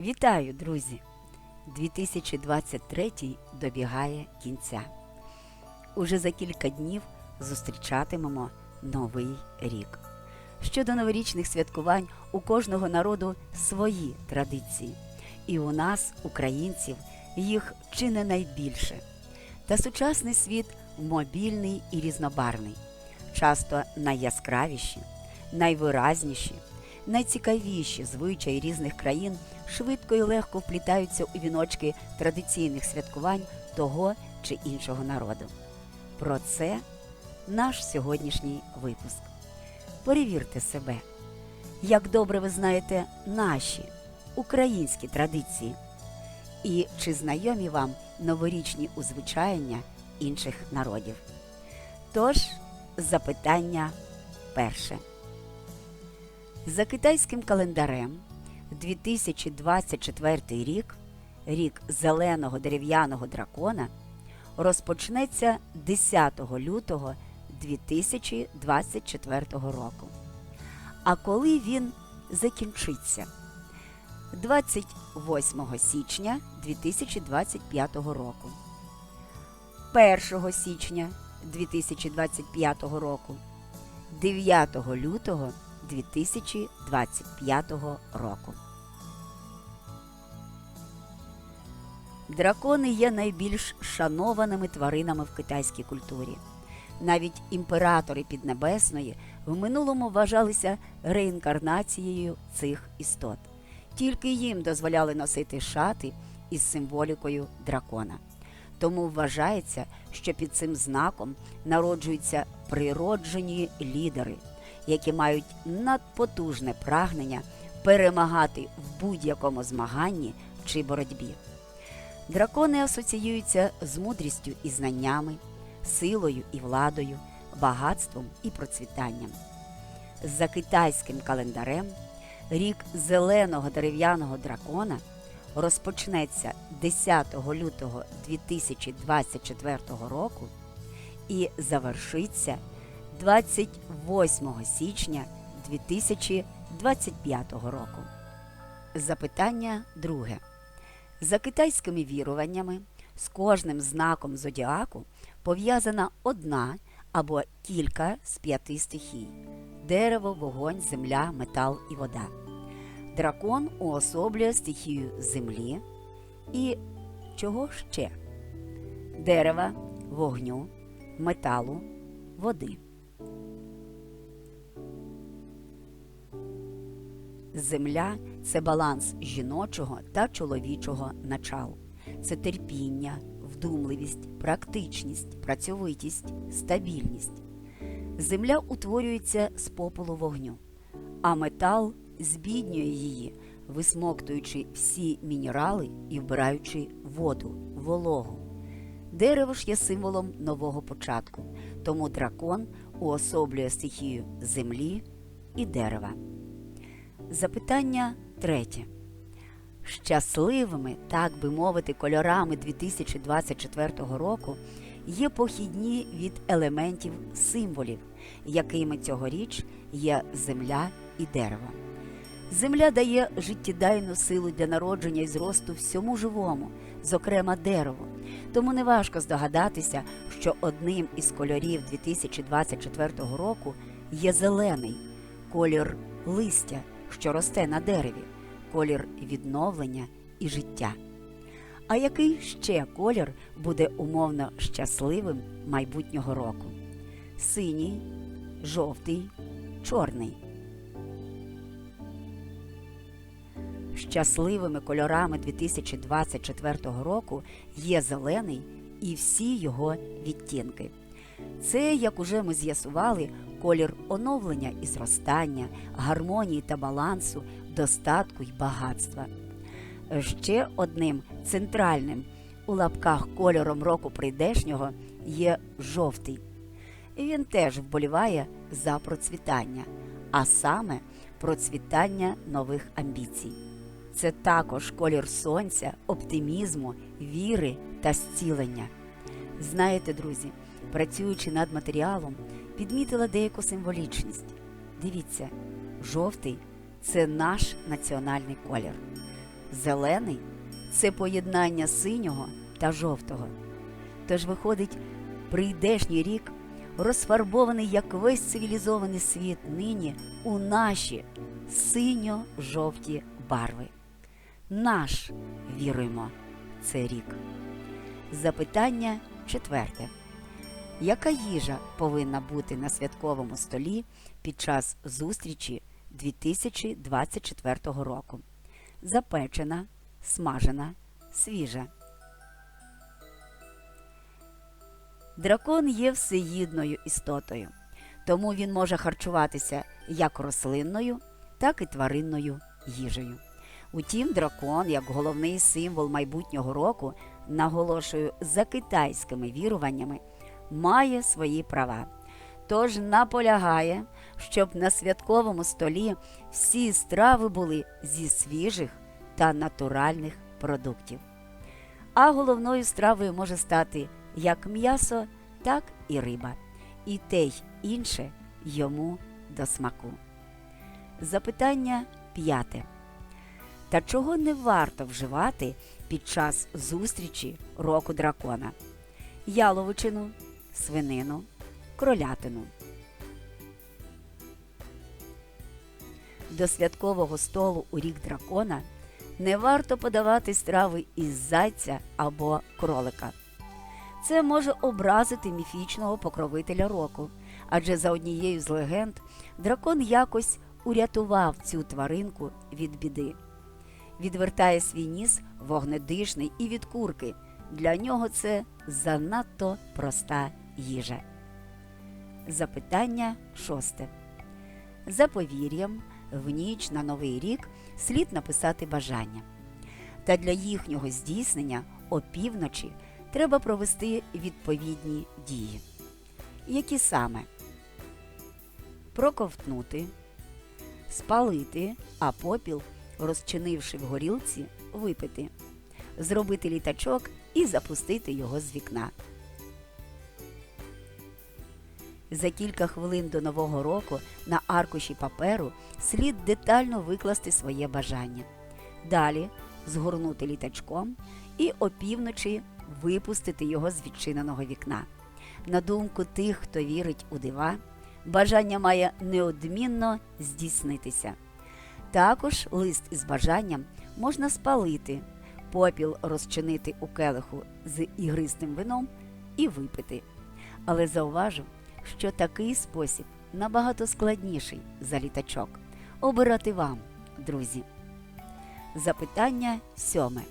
Вітаю, друзі! 2023 добігає кінця. Уже за кілька днів зустрічатимемо новий рік. Щодо новорічних святкувань у кожного народу свої традиції, і у нас, українців, їх чи не найбільше. Та сучасний світ мобільний і різнобарний, часто найяскравіші, найвиразніші, найцікавіші звичаї різних країн швидко і легко вплітаються у віночки традиційних святкувань того чи іншого народу. Про це наш сьогоднішній випуск. Перевірте себе, як добре ви знаєте наші українські традиції, і чи знайомі вам новорічні узвичаєння інших народів. Тож, запитання перше. За китайським календарем 2024 рік, рік зеленого дерев'яного дракона, розпочнеться 10 лютого 2024 року. А коли він закінчиться? 28 січня 2025 року, 1 січня 2025 року, 9 лютого 2025 року. Дракони є найбільш шанованими тваринами в китайській культурі. Навіть імператори Піднебесної в минулому вважалися реінкарнацією цих істот. Тільки їм дозволяли носити шати із символікою дракона. Тому вважається, що під цим знаком народжуються природжені лідери, які мають надпотужне прагнення перемагати в будь-якому змаганні чи боротьбі. Дракони асоціюються з мудрістю і знаннями, силою і владою, багатством і процвітанням. За китайським календарем рік зеленого дерев'яного дракона розпочнеться 10 лютого 2024 року і завершиться 28 січня 2025 року. Запитання друге. За китайськими віруваннями з кожним знаком зодіаку пов'язана одна або кілька з п'яти стихій дерево, вогонь, земля, метал і вода. Дракон уособлює стихію землі і чого ще? Дерева, вогню, металу, води. Земля це баланс жіночого та чоловічого начал. Це терпіння, вдумливість, практичність, працьовитість, стабільність. Земля утворюється з попелу вогню, а метал збіднює її, висмоктуючи всі мінерали і вбираючи воду, вологу. Дерево ж є символом нового початку, тому дракон уособлює стихію землі і дерева. Запитання третє. Щасливими, так би мовити, кольорами 2024 року є похідні від елементів символів, якими цьогоріч є земля і дерево. Земля дає життєдайну силу для народження і зросту всьому живому, зокрема дереву. Тому неважко здогадатися, що одним із кольорів 2024 року є зелений колір листя, що росте на дереві, колір відновлення і життя. А який ще колір буде умовно щасливим майбутнього року? Синій, жовтий, чорний. Щасливими кольорами 2024 року є зелений і всі його відтінки. Це, як уже ми з'ясували, колір оновлення і зростання, гармонії та балансу, достатку й багатства. Ще одним центральним у лапках кольором року прийдешнього є жовтий. Він теж вболіває за процвітання, а саме процвітання нових амбіцій. Це також колір сонця, оптимізму, віри та зцілення. Знаєте, друзі, працюючи над матеріалом, підмітила деяку символічність. Дивіться, жовтий це наш національний колір. Зелений це поєднання синього та жовтого. Тож виходить, прийдешній рік розфарбований як весь цивілізований світ нині у наші синьо-жовті барви. Наш віруємо це рік. Запитання четверте. Яка їжа повинна бути на святковому столі під час зустрічі 2024 року? Запечена, смажена, свіжа. Дракон є всеїдною істотою, тому він може харчуватися як рослинною, так і тваринною їжею. Утім, дракон, як головний символ майбутнього року, наголошую за китайськими віруваннями, має свої права. Тож наполягає, щоб на святковому столі всі страви були зі свіжих та натуральних продуктів. А головною стравою може стати як м'ясо, так і риба. І те й інше йому до смаку. Запитання п'яте. Та чого не варто вживати під час зустрічі року дракона? Яловичину, свинину, кролятину. До святкового столу у рік дракона не варто подавати страви із зайця або кролика. Це може образити міфічного покровителя року, адже за однією з легенд дракон якось урятував цю тваринку від біди. Відвертає свій ніс вогнедишний і від курки. Для нього це занадто проста їжа. Запитання шосте. За повір'ям, в ніч на новий рік слід написати бажання. Та для їхнього здійснення опівночі треба провести відповідні дії. Які саме проковтнути, спалити, а попіл, розчинивши в горілці, випити, зробити літачок і запустити його з вікна. За кілька хвилин до Нового року на аркуші паперу слід детально викласти своє бажання. Далі згорнути літачком і опівночі випустити його з відчиненого вікна. На думку тих, хто вірить у дива, бажання має неодмінно здійснитися. Також лист із бажанням можна спалити, попіл розчинити у келиху з ігристим вином і випити. Але зауважу, що такий спосіб набагато складніший за літачок. Обирати вам, друзі. Запитання сьоме.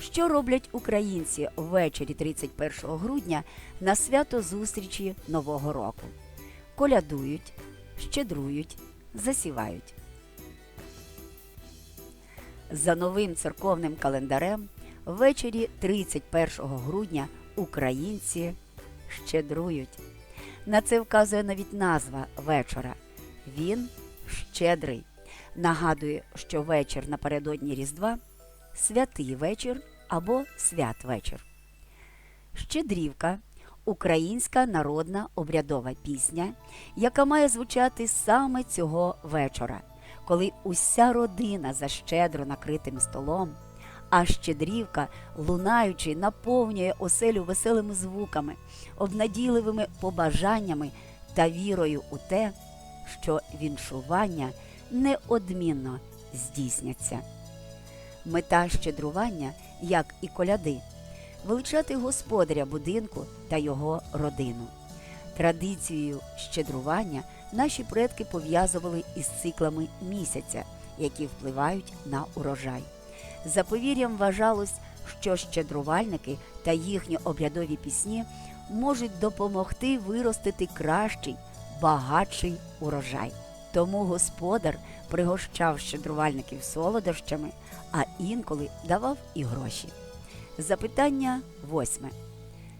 Що роблять українці ввечері 31 грудня на свято зустрічі Нового року? Колядують, щедрують, засівають. За новим церковним календарем ввечері 31 грудня українці щедрують. На це вказує навіть назва вечора. Він щедрий. Нагадує, що вечір напередодні Різдва святий вечір або святвечір. Щедрівка українська народна обрядова пісня, яка має звучати саме цього вечора, коли уся родина за щедро накритим столом, а щедрівка, лунаючи, наповнює оселю веселими звуками, обнадійливими побажаннями та вірою у те, що віншування неодмінно здійсняться. Мета щедрування, як і коляди, величати господаря будинку та його родину. Традицією щедрування наші предки пов'язували із циклами місяця, які впливають на урожай. За повір'ям вважалось, що щедрувальники та їхні обрядові пісні можуть допомогти виростити кращий, багатший урожай. Тому господар пригощав щедрувальників солодощами, а інколи давав і гроші. Запитання восьме.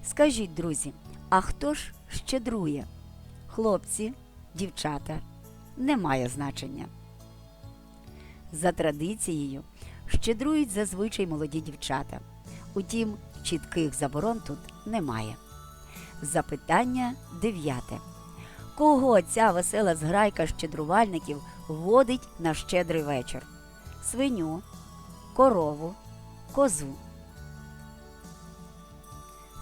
Скажіть, друзі, а хто ж щедрує? Хлопці, дівчата, немає значення. За традицією, щедрують зазвичай молоді дівчата. Утім, чітких заборон тут немає. Запитання дев'яте. Кого ця весела зграйка щедрувальників водить на щедрий вечір? Свиню, корову, козу.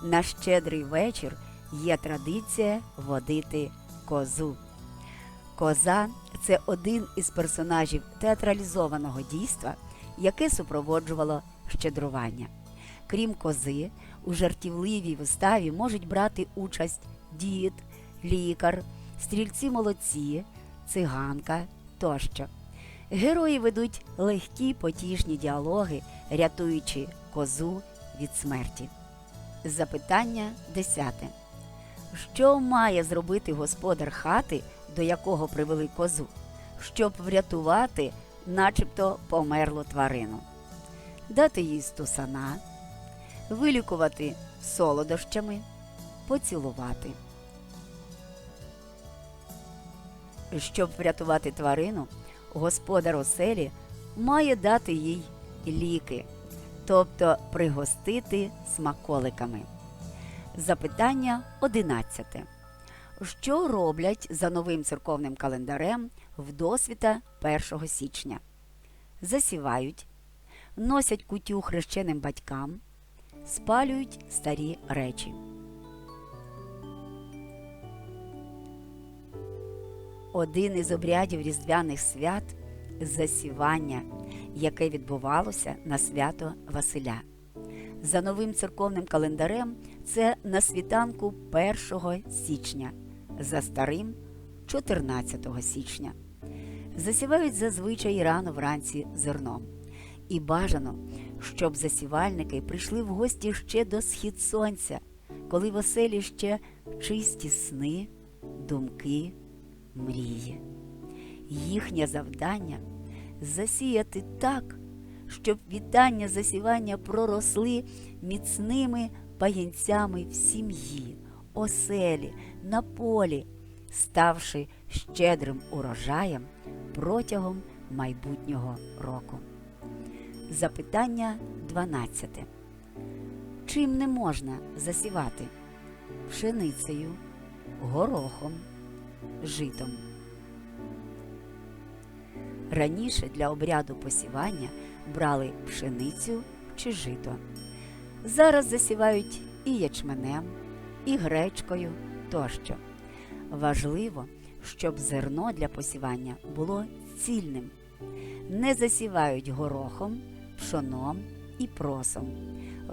На щедрий вечір є традиція водити козу. Коза це один із персонажів театралізованого дійства, яке супроводжувало щедрування. Крім кози, у жартівливій виставі можуть брати участь дід, лікар, стрільці молодці, циганка тощо. Герої ведуть легкі потішні діалоги, рятуючи козу від смерті. Запитання десяте. Що має зробити господар хати, до якого привели козу, щоб врятувати, начебто померлу тварину? Дати їй стусана, вилікувати солодощами, поцілувати. Щоб врятувати тварину, господар оселі має дати їй ліки, тобто пригостити смаколиками. Запитання 11. Що роблять за новим церковним календарем в досвіта 1 січня? Засівають, носять кутю хрещеним батькам, спалюють старі речі. Один із обрядів різдвяних свят засівання, яке відбувалося на свято Василя. За новим церковним календарем це на світанку 1 січня, за старим 14 січня. Засівають зазвичай рано вранці зерном. І бажано, щоб засівальники прийшли в гості ще до схід сонця, коли в оселі ще чисті сни, думки, мрії. Їхнє завдання засіяти так, щоб вітання засівання проросли міцними пагінцями в сім'ї, оселі, на полі, ставши щедрим урожаєм протягом майбутнього року. Запитання 12. Чим не можна засівати? Пшеницею, горохом, житом. Раніше для обряду посівання брали пшеницю чи жито. Зараз засівають і ячменем, і гречкою тощо. Важливо, щоб зерно для посівання було цільним. Не засівають горохом, пшоном і просом.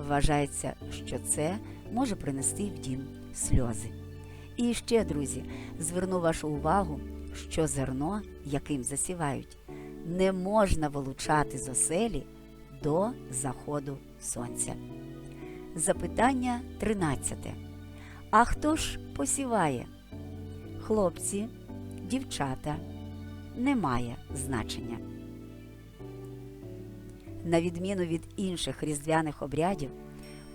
Вважається, що це може принести в дім сльози. І ще, друзі, зверну вашу увагу, що зерно, яким засівають, не можна вилучати з оселі до заходу сонця. Запитання 13. А хто ж посіває? Хлопці, дівчата. Немає значення. На відміну від інших різдвяних обрядів,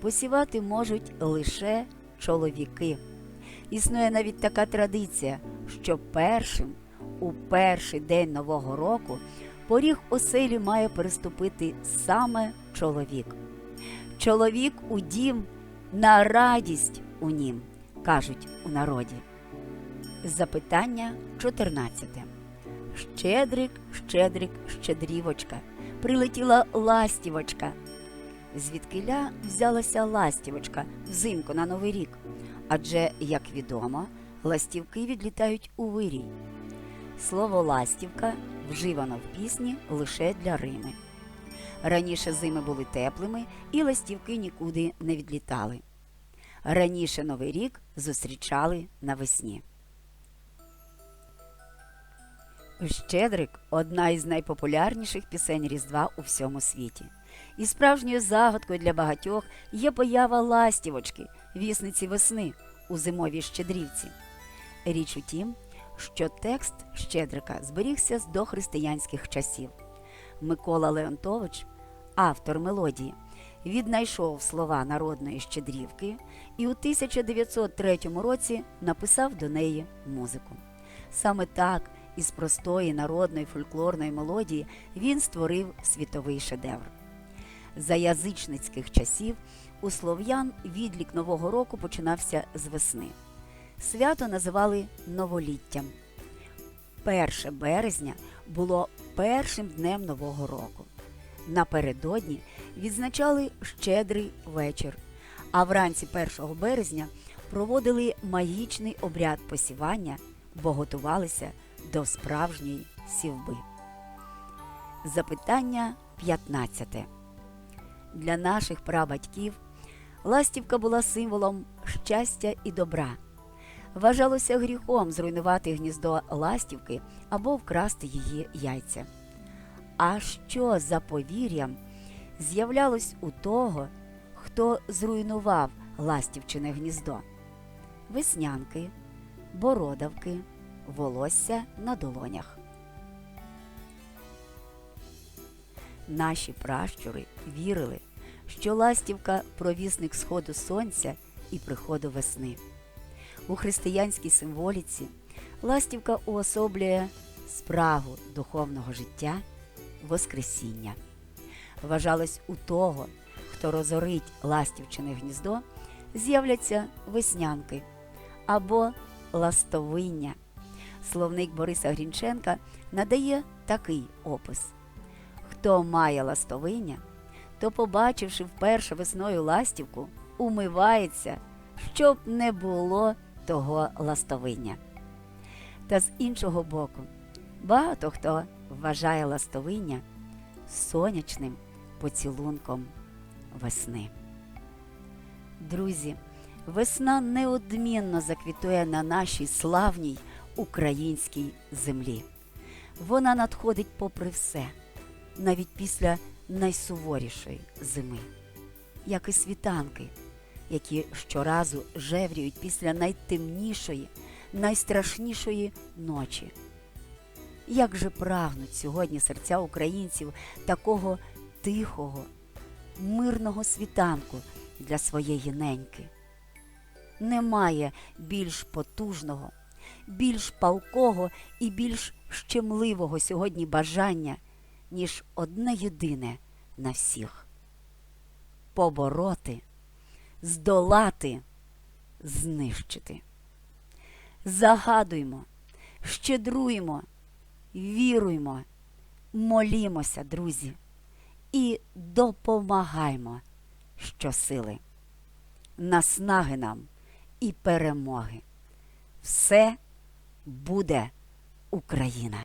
посівати можуть лише чоловіки. Існує навіть така традиція, що першим у перший день Нового року поріг оселі має переступити саме чоловік. Чоловік у дім на радість у нім, кажуть у народі. Запитання 14. Щедрик, щедрик, щедрівочка. Прилетіла ластівочка. Звідкиля взялася ластівочка взимку на Новий рік. Адже, як відомо, ластівки відлітають у вирій. Слово ластівка вживано в пісні лише для Рими. Раніше зими були теплими і ластівки нікуди не відлітали. Раніше Новий рік зустрічали навесні. Щедрик одна із найпопулярніших пісень Різдва у всьому світі. І справжньою загадкою для багатьох є поява ластівочки, вісниці весни у зимовій щедрівці. Річ у тім, що текст Щедрика зберігся з дохристиянських часів. Микола Леонтович, автор мелодії, віднайшов слова народної щедрівки і у 1903 році написав до неї музику. Саме так, із простої народної фольклорної мелодії, він створив світовий шедевр. За язичницьких часів у слов'ян відлік Нового року починався з весни. Свято називали новоліттям. 1 березня було першим днем Нового року. Напередодні відзначали щедрий вечір, а вранці 1 березня проводили магічний обряд посівання, бо готувалися до справжньої сівби. Запитання 15. Для наших прабатьків ластівка була символом щастя і добра. Вважалося гріхом зруйнувати гніздо ластівки або вкрасти її яйця. А що за повір'ям з'являлось у того, хто зруйнував ластівчине гніздо? Веснянки, бородавки, волосся на долонях. Наші пращури вірили, що ластівка провісник сходу сонця і приходу весни. У християнській символіці ластівка уособлює спрагу духовного життя, Воскресіння. Вважалось, у того, хто розорить ластівчине гніздо, з'являться веснянки або ластовиння. Словник Бориса Грінченка надає такий опис. Хто має ластовиння, то, побачивши вперше весною ластівку, умивається, щоб не було того ластовиння. Та з іншого боку, багато хто вважає ластовиння сонячним поцілунком весни. Друзі, весна неодмінно заквітує на нашій славній українській землі. Вона надходить попри все, навіть після найсуворішої зими, як і світанки, які щоразу жевріють після найтемнішої, найстрашнішої ночі. Як же прагнуть сьогодні серця українців такого тихого, мирного світанку для своєї неньки? Немає більш потужного, більш палкого і більш щемливого сьогодні бажання, ніж одне єдине на всіх побороти, здолати, знищити. Загадуймо, щедруймо, віруймо, молімося, друзі, і допомагаймо щосили. Наснаги нам і перемоги. Все буде Україна!